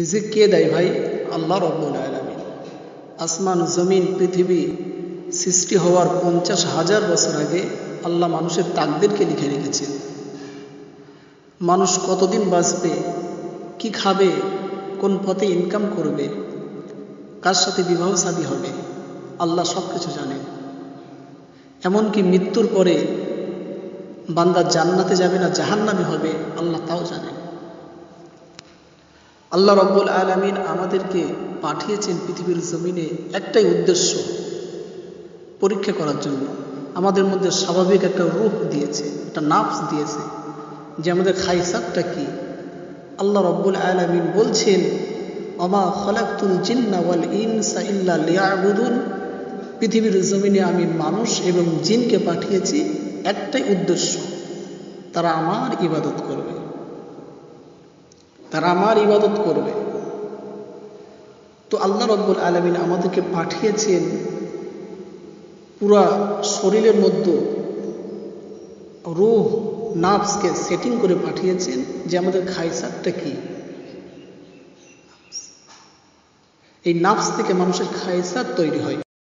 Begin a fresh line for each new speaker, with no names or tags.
রিজিক কে দেয় ভাই, আল্লাহ রব্বুল আলমিন। আসমান জমিন, পৃথিবী সৃষ্টি হওয়ার পঞ্চাশ হাজার বছর আগে আল্লাহ মানুষের তাকদেরকে লিখে রেখেছেন। মানুষ কতদিন বাঁচবে, কি খাবে, কোন পথে ইনকাম করবে, কার সাথে বিবাহ শাদী হবে, আল্লাহ সব কিছু জানেন। এমনকি মৃত্যুর পরে বান্দা জান্নাতে যাবে না, জাহান্নামে হবে, আল্লাহ তাও জানেন। আল্লাহ রব্বুল আলমিন আমাদেরকে পাঠিয়েছেন পৃথিবীর জমিনে একটাই উদ্দেশ্য, পরীক্ষা করার জন্য। আমাদের মধ্যে স্বাভাবিক একটা রূপ দিয়েছে, একটা নাফস দিয়েছে, যে আমাদের খাইসাতটা কি? আল্লাহ রব্বুল আলমিন বলছেন অমা খলাকুল জিন্না ওয়াল ইনসা ইল্লা লিয়াবুদুন। পৃথিবীর জমিনে আমি মানুষ এবং জিনকে পাঠিয়েছি একটাই উদ্দেশ্য, তারা আমার ইবাদত করবে। তারা আমার ইবাদত করবে। তো আল্লাহ রব্বুল আলমিন আমাদেরকে পাঠিয়েছেন পুরা শরীরের মধ্যে রুহ, নাফসকে সেটিং করে পাঠিয়েছেন যে আমাদের খাইসারটা কি? এই নাফস থেকে মানুষের খাইসার তৈরি হয়।